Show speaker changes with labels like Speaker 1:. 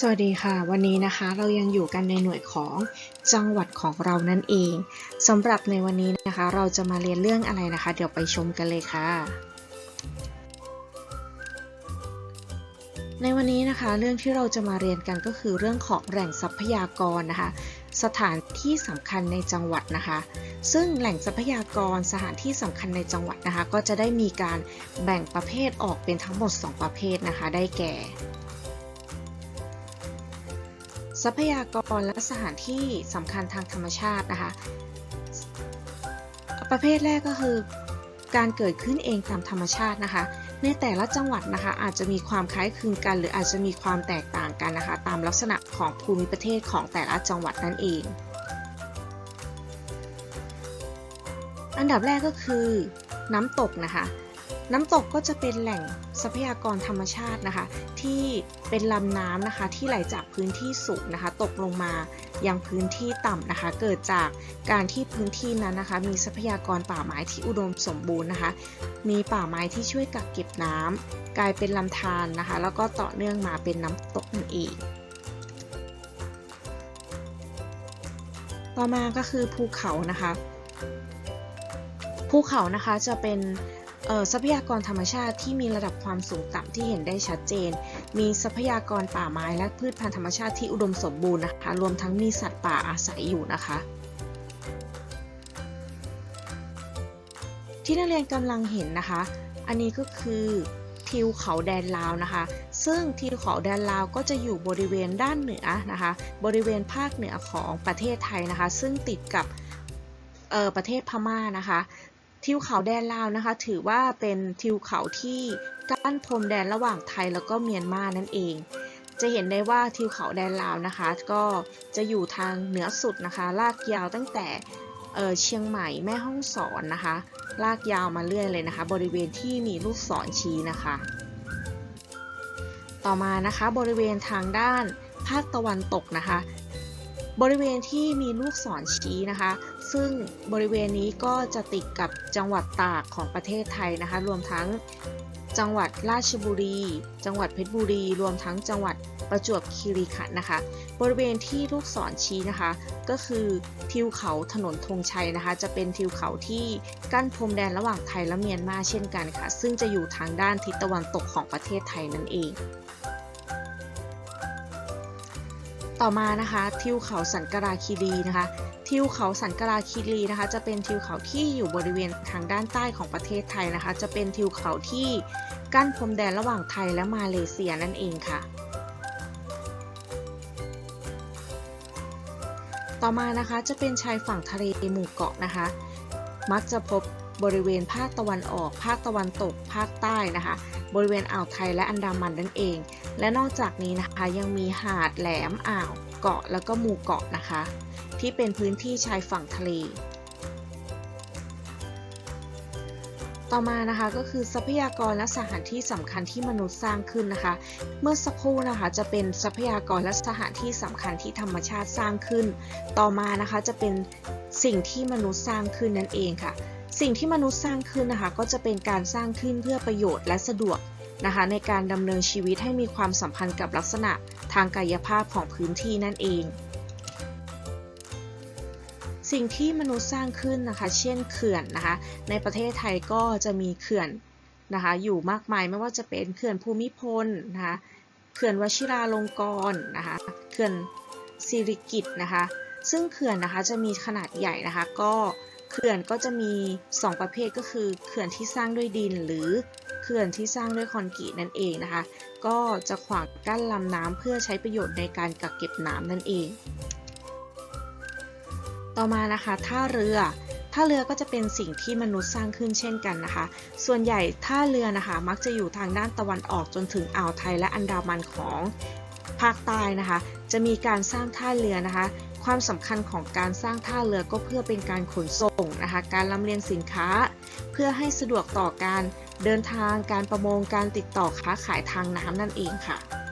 Speaker 1: สวัสดีค่ะ วันนี้นะคะเรายังอยู่กันในหน่วยของจังหวัดของเรานั่นเองสำหรับในวันนี้นะคะ เราจะมาเรียนเรื่องอะไรนะคะ เดี๋ยวไปชมกันเลยค่ะ ในวันนี้นะคะ เรื่องที่เราจะมาเรียนกันก็คือเรื่องของแหล่งทรัพยากรนะคะ สถานที่สำคัญในจังหวัดนะคะ ซึ่งแหล่งทรัพยากรสถานที่สำคัญในจังหวัดนะคะ ก็จะได้มีการแบ่งประเภทออกเป็นทั้งหมด 2 ประเภทนะคะ ได้แก่ ทรัพยากรและสถานที่สำคัญทางธรรมชาตินะคะ ประเภทแรกก็คือ การเกิดขึ้นเองตามธรรมชาตินะคะ ในแต่ละจังหวัดนะคะ อาจจะมีความคล้ายคลึงกัน หรืออาจจะมีความแตกต่างกันนะคะ ตามลักษณะของภูมิประเทศของแต่ละจังหวัดนั่นเอง อันดับแรกก็คือ น้ำตกนะคะ น้ำตกก็จะเป็นแหล่งทรัพยากรธรรมชาตินะคะ ที่เป็นลำน้ำนะคะที่ไหลจากพื้นที่สูงนะคะ ตกลงมายังพื้นที่ต่ำนะคะ เกิดจากการที่พื้นที่นั้นนะคะ มีทรัพยากรป่าไม้ที่อุดมสมบูรณ์นะคะ มีป่าไม้ที่ช่วยกักเก็บน้ำกลายเป็นลำธารนะคะ แล้วก็ต่อเนื่องมาเป็นน้ำตกนั่นเองต่อมาก็คือภูเขานะคะ ภูเขานะคะจะเป็น ทรัพยากรธรรมชาติที่มีระดับความสูงต่ำที่เห็นได้ชัดเจน มีทรัพยากรป่าไม้และพืชพันธุ์ธรรมชาติที่อุดมสมบูรณ์นะคะ รวมทั้งมีสัตว์ป่าอาศัยอยู่นะคะ ที่นักเรียนกำลังเห็นนะคะ อันนี้ก็คือทิวเขาแดนลาวนะคะ ซึ่งทิวเขาแดนลาวก็จะอยู่บริเวณด้านเหนือนะคะ บริเวณภาคเหนือของประเทศไทยนะคะ ซึ่งติดกับประเทศพม่านะคะ ทิวเขาแดนลาวนะคะ ถือว่าเป็นทิวเขาที่กั้นพรมแดนระหว่างไทยแล้วก็เมียนมานั่นเอง จะเห็นได้ว่าทิวเขาแดนลาวนะคะ ก็จะอยู่ทางเหนือสุดนะคะ ลากยาวตั้งแต่เเชียงใหม่แม่ฮ่องสอนนะคะ ลากยาวมาเรื่อยเลยนะคะ บริเวณที่มีลูกศรชี้นะคะ ต่อมานะคะบริเวณทางด้านภาคตะวันตกนะคะ บริเวณที่มีลูกศรชี้นะคะ ซึ่งบริเวณนี้ก็จะติดกับจังหวัดตากของประเทศไทยนะคะ รวมทั้งจังหวัดราชบุรี จังหวัดเพชรบุรี รวมทั้งจังหวัดประจวบคีรีขันธ์นะคะ บริเวณที่ลูกศรชี้นะคะ ก็คือทิวเขาถนนธงชัยนะคะ จะเป็นทิวเขาที่กั้นพรมแดนระหว่างไทยและเมียนมาเช่นกันค่ะ ซึ่งจะอยู่ทางด้านทิศตะวันตกของประเทศไทยนั่นเอง ต่อมานะคะ ทิวเขาสันกราคีรีนะคะ ทิวเขาสันกราคีรีนะคะ จะเป็นทิวเขาที่อยู่บริเวณทางด้านใต้ของประเทศไทยนะคะ จะเป็นทิวเขาที่กั้นพรมแดนระหว่างไทยและมาเลเซียนั่นเองค่ะ ต่อมานะคะจะเป็นชายฝั่งทะเลหมู่เกาะนะคะ มักจะพบ บริเวณภาคตะวันออก ภาคตะวันตก ภาคใต้นะคะ บริเวณอ่าวไทยและอันดามันนั่นเอง และนอกจากนี้นะคะยังมีหาดแหลมอ่าวเกาะแล้วก็หมู่เกาะนะคะ ที่เป็นพื้นที่ชายฝั่งทะเล ต่อมานะคะก็คือทรัพยากรและสถานที่สำคัญที่มนุษย์สร้างขึ้นนะคะ เมื่อสักครู่นะคะจะเป็นทรัพยากรและสถานที่สำคัญที่ธรรมชาติสร้างขึ้น ต่อมานะคะจะเป็นสิ่งที่มนุษย์สร้างขึ้นนั่นเองค่ะ สิ่งที่มนุษย์สร้างขึ้นนะคะ ก็จะเป็นการสร้างขึ้นเพื่อประโยชน์และสะดวกนะคะ ในการดำเนินชีวิตให้มีความสัมพันธ์กับลักษณะทางกายภาพของพื้นที่นั่นเอง สิ่งที่มนุษย์สร้างขึ้นนะคะ เช่นเขื่อนนะคะ ในประเทศไทยก็จะมีเขื่อนนะคะ อยู่มากมายไม่ว่าจะเป็นเขื่อนภูมิพลนะคะเขื่อนวชิราลงกรณ์นะคะเขื่อนสิริกิตนะคะ ซึ่งเขื่อนนะคะจะมีขนาดใหญ่นะคะ ก็ เขื่อนก็จะมี 2 ประเภทก็คือเขื่อนที่สร้างด้วยดินหรือเขื่อนที่สร้างด้วยคอนกรีตนั่นเองนะคะ ก็จะขวางกั้นลำน้ำเพื่อใช้ประโยชน์ในการกักเก็บน้ำนั่นเอง ต่อมานะคะท่าเรือท่าเรือก็จะเป็นสิ่งที่มนุษย์สร้างขึ้นเช่นกันนะคะ ส่วนใหญ่ท่าเรือนะคะ มักจะอยู่ทางด้านตะวันออกจนถึงอ่าวไทยและอันดามันของภาคใต้นะคะ จะมีการสร้างท่าเรือนะคะ ความสำคัญของการสร้างท่าเรือก็เพื่อเป็นการขนส่งนะคะ การลำเลียงสินค้า เพื่อให้สะดวกต่อการเดินทาง การประมง การติดต่อค้าขายทางน้ำนั่นเองค่ะ